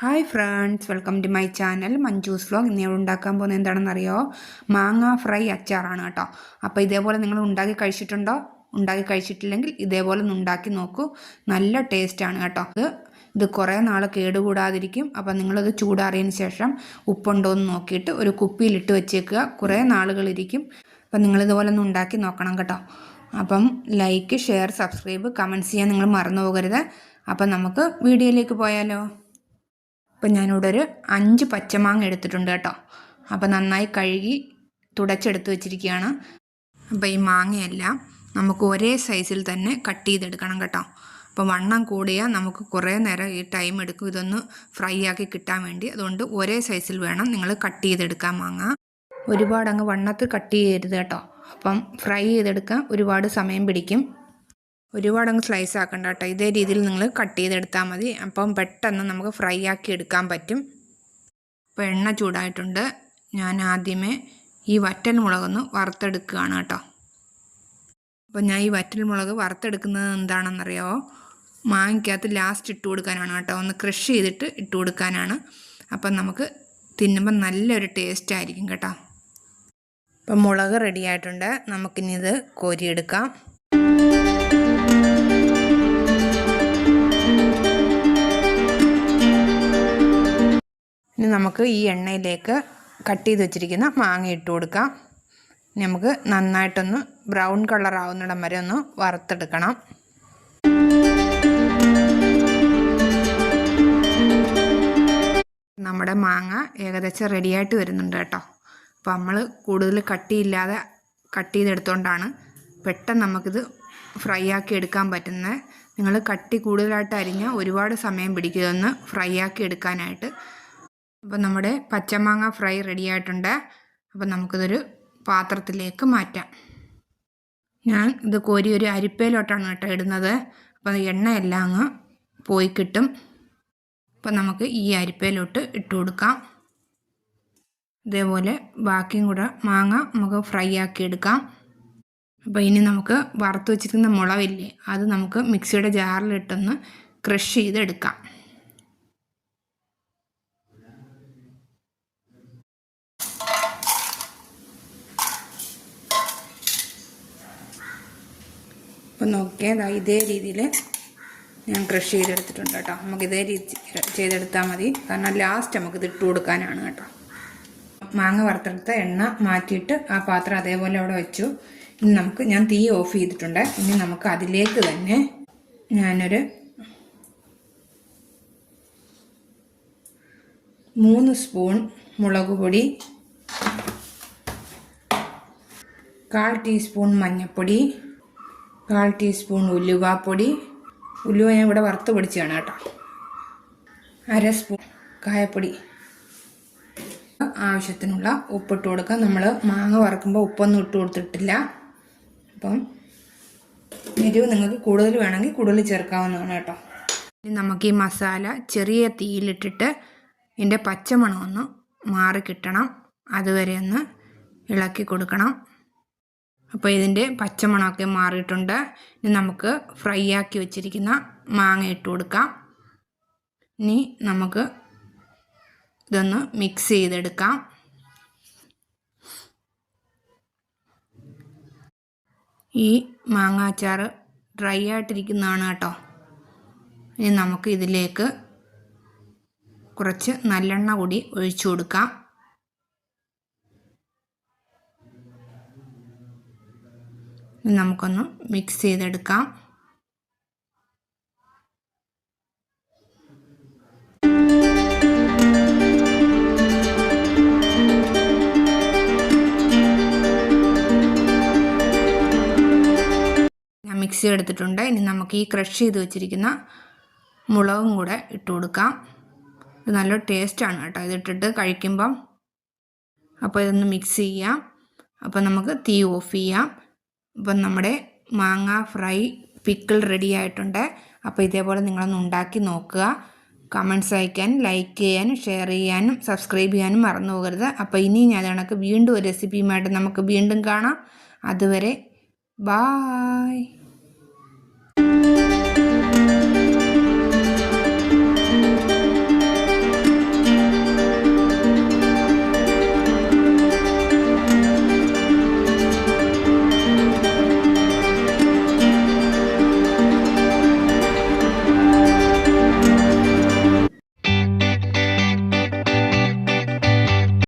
Hi friends welcome to my channel Manju's vlog ഇന്ന് ഉണ്ടാക്കാൻ പോകുന്നത് എന്താണെന്നറിയോ? മാങ്ങ ഫ്രൈ അച്ചാറാണ് കേട്ടോ. അപ്പോൾ ഇതേപോലെ നിങ്ങൾ ഉണ്ടാക്കി കഴിച്ചിട്ടുണ്ടോ? ഉണ്ടാക്കി കഴിച്ചിട്ടില്ലെങ്കിൽ ഇതേപോലെ ഒന്ന് ഉണ്ടാക്കി നോക്കൂ. നല്ല ടേസ്റ്റാണ് കേട്ടോ. ഇത് ഇത് കുറേ നാൾ കേടുകൂടാതിരിക്കും. അപ്പം നിങ്ങളത് ചൂടാറിയതിന് ശേഷം ഉപ്പുണ്ടോ എന്ന് നോക്കിയിട്ട് ഒരു കുപ്പിയിലിട്ട് വെച്ചേക്കുക. കുറേ നാളുകളിരിക്കും അപ്പം നിങ്ങളിതുപോലെ ഒന്ന് ഉണ്ടാക്കി നോക്കണം കേട്ടോ. അപ്പം ലൈക്ക് ഷെയർ സബ്സ്ക്രൈബ് കമന്റ്സ് ചെയ്യാൻ നിങ്ങൾ മറന്നു പോകരുത്. അപ്പം നമുക്ക് വീഡിയോയിലേക്ക് പോയാലോ? ഇപ്പം ഞാനിവിടെ ഒരു അഞ്ച് പച്ചമാങ്ങ എടുത്തിട്ടുണ്ട് കേട്ടോ. അപ്പോൾ നന്നായി കഴുകി തുടച്ചെടുത്ത് വെച്ചിരിക്കുകയാണ്. അപ്പോൾ ഈ മാങ്ങയെല്ലാം നമുക്ക് ഒരേ സൈസിൽ തന്നെ കട്ട് ചെയ്തെടുക്കണം കേട്ടോ. അപ്പോൾ വണ്ണം കൂടിയാൽ നമുക്ക് കുറേ നേരം ഈ ടൈം എടുക്കും. ഇതൊന്ന് ഫ്രൈ ആക്കി കിട്ടാൻ വേണ്ടി. അതുകൊണ്ട് ഒരേ സൈസിൽ വേണം നിങ്ങൾ കട്ട് ചെയ്തെടുക്കാൻ മാങ്ങ. ഒരുപാട് അങ്ങ് വണ്ണത്തിൽ കട്ട് ചെയ്യരുത് കേട്ടോ. അപ്പം ഫ്രൈ ചെയ്തെടുക്കാൻ ഒരുപാട് സമയം പിടിക്കും. ഒരുപാട് അങ്ങ് സ്ലൈസ് ആക്കണ്ട കേട്ടോ ഇതേ രീതിയിൽ നിങ്ങൾ കട്ട് ചെയ്തെടുത്താൽ മതി. അപ്പം പെട്ടെന്ന് നമുക്ക് ഫ്രൈ ആക്കി എടുക്കാൻ പറ്റും. അപ്പോൾ എണ്ണ ചൂടായിട്ടുണ്ട്. ഞാൻ ആദ്യമേ ഈ വറ്റൽ മുളകൊന്ന് വറുത്തെടുക്കുകയാണ് കേട്ടോ. അപ്പോൾ ഞാൻ ഈ വറ്റൽ മുളക് വറുത്തെടുക്കുന്നത് എന്താണെന്നറിയാമോ മാങ്ങയ്ക്കകത്ത് ലാസ്റ്റ് ഇട്ട് കൊടുക്കാനാണ് കേട്ടോ. ഒന്ന് ക്രഷ് ചെയ്തിട്ട് ഇട്ട് കൊടുക്കാനാണ്. അപ്പം നമുക്ക് തിന്നുമ്പോൾ നല്ലൊരു ടേസ്റ്റ് ആയിരിക്കും കേട്ടോ. അപ്പം മുളക് റെഡിയായിട്ടുണ്ട് നമുക്കിനി ഇത് കോരിയെടുക്കാം. നമുക്ക് ഈ എണ്ണയിലേക്ക് കട്ട് ചെയ്ത് വെച്ചിരിക്കുന്ന മാങ്ങ ഇട്ട് കൊടുക്കാം. നമുക്ക് നന്നായിട്ടൊന്ന് ബ്രൗൺ കളർ ആവുന്നിടം വരെ ഒന്ന് വറുത്തെടുക്കണം. നമ്മുടെ മാങ്ങ ഏകദേശം റെഡിയായിട്ട് വരുന്നുണ്ട് കേട്ടോ. അപ്പോൾ നമ്മൾ കൂടുതൽ കട്ടിയില്ലാതെ കട്ട് ചെയ്തെടുത്തോണ്ടാണ് പെട്ടെന്ന് നമുക്കിത് ഫ്രൈ ആക്കി എടുക്കാൻ പറ്റുന്നത്. നിങ്ങൾ കട്ടി കൂടുതലായിട്ട് അരിഞ്ഞാൽ ഒരുപാട് സമയം പിടിക്കുമെന്ന് ഫ്രൈ ആക്കി എടുക്കാനായിട്ട് അപ്പോൾ നമ്മുടെ പച്ചമാങ്ങ ഫ്രൈ റെഡി ആയിട്ടുണ്ട്. അപ്പോൾ നമുക്കിതൊരു പാത്രത്തിലേക്ക് മാറ്റാം. ഞാൻ ഇത് കോരി ഒരു അരിപ്പയിലോട്ടാണ് കേട്ടോ ഇടുന്നത്. അപ്പോൾ എണ്ണയെല്ലാം അങ്ങ് പോയി കിട്ടും. അപ്പോൾ നമുക്ക് ഈ അരിപ്പയിലോട്ട് ഇട്ട് കൊടുക്കാം. ഇതേപോലെ ബാക്കിയും കൂടെ മാങ്ങ നമുക്ക് ഫ്രൈ ആക്കി എടുക്കാം. അപ്പോൾ ഇനി നമുക്ക് വറുത്ത് വെച്ചിരിക്കുന്ന മുളവില്ലേ അത് നമുക്ക് മിക്സിയുടെ ജാറിലിട്ടൊന്ന് ക്രഷ് ചെയ്തെടുക്കാം. അപ്പം നോക്കിയാൽ ഇതേ രീതിയിൽ ഞാൻ ക്രഷ് ചെയ്തെടുത്തിട്ടുണ്ട് കേട്ടോ. നമുക്ക് ഇതേ രീതി ചെയ്തെടുത്താൽ മതി. കാരണം ലാസ്റ്റ് നമുക്കിത് ഇട്ട് കൊടുക്കാനാണ് കേട്ടോ. മാങ്ങ വറുത്തെടുത്ത എണ്ണ മാറ്റിയിട്ട് ആ പാത്രം അതേപോലെ അവിടെ വെച്ചു. ഇനി നമുക്ക് ഞാൻ തീ ഓഫ് ചെയ്തിട്ടുണ്ട്. ഇനി നമുക്ക് അതിലേക്ക് തന്നെ ഞാനൊരു മൂന്ന് സ്പൂൺ മുളക് പൊടി കാൽ ടീസ്പൂൺ മഞ്ഞൾപ്പൊടി കാൽ ടീസ്പൂൺ ഉലുവാപ്പൊടി ഉലുവ ഞാൻ ഇവിടെ വറുത്ത് പൊടിച്ചാണ് കേട്ടോ. അര സ്പൂൺ കായപ്പൊടി. ആവശ്യത്തിനുള്ള ഉപ്പിട്ട് കൊടുക്കുക. നമ്മൾ മാങ്ങ വറക്കുമ്പോൾ ഉപ്പൊന്നും ഇട്ട് കൊടുത്തിട്ടില്ല. അപ്പം എരിവ് നിങ്ങൾക്ക് കൂടുതൽ വേണമെങ്കിൽ കൂടുതൽ ചേർക്കാവുന്നതാണ് കേട്ടോ. ഇനി നമുക്ക് ഈ മസാല ചെറിയ തീയിലിട്ടിട്ട് ഇതിന്റെ പച്ചമണം ഒന്ന് മാറി കിട്ടണം. അതുവരെ ഒന്ന് ഇളക്കി കൊടുക്കണം. അപ്പോൾ ഇതിന്റെ പച്ചമണമൊക്കെ മാറിയിട്ടുണ്ട്. ഇനി നമുക്ക് ഫ്രൈ ആക്കി വെച്ചിരിക്കുന്ന മാങ്ങ ഇട്ട് കൊടുക്കാം. ഇനി നമുക്ക് ഇതൊന്ന് മിക്സ് ചെയ്തെടുക്കാം. ഈ മാങ്ങാച്ചാർ ഡ്രൈ ആയിട്ടിരിക്കുന്നതാണ് കേട്ടോ. ഇനി നമുക്ക് ഇതിലേക്ക് കുറച്ച് നല്ലെണ്ണ കൂടി ഒഴിച്ചു കൊടുക്കാം. നമുക്കൊന്ന് മിക്സ് ചെയ്തെടുക്കാം. മിക്സി എടുത്തിട്ടുണ്ട് ഇനി നമുക്ക് ഈ ക്രഷ് ചെയ്ത് വെച്ചിരിക്കുന്ന മുളകും കൂടെ ഇട്ട് കൊടുക്കാം. ഇത് നല്ല ടേസ്റ്റാണ് കേട്ടോ. ഇതിട്ടിട്ട് കഴിക്കുമ്പം. അപ്പോൾ ഇതൊന്ന് മിക്സ് ചെയ്യാം. അപ്പോൾ നമുക്ക് തീ ഓഫ് ചെയ്യാം. അപ്പം നമ്മുടെ മാങ്ങ ഫ്രൈ പിക്കിൾ റെഡി ആയിട്ടുണ്ട്. അപ്പോൾ ഇതേപോലെ നിങ്ങളൊന്ന് ഉണ്ടാക്കി നോക്കുക. കമൻസ് അയക്കാൻ ലൈക്ക് ചെയ്യാനും ഷെയർ ചെയ്യാനും സബ്സ്ക്രൈബ് ചെയ്യാനും മറന്നു പോകരുത്. അപ്പോൾ ഇനി ഞാൻ കണക്ക് വീണ്ടും ഒരു റെസിപ്പിയുമായിട്ട് നമുക്ക് വീണ്ടും കാണാം. അതുവരെ ബായ്.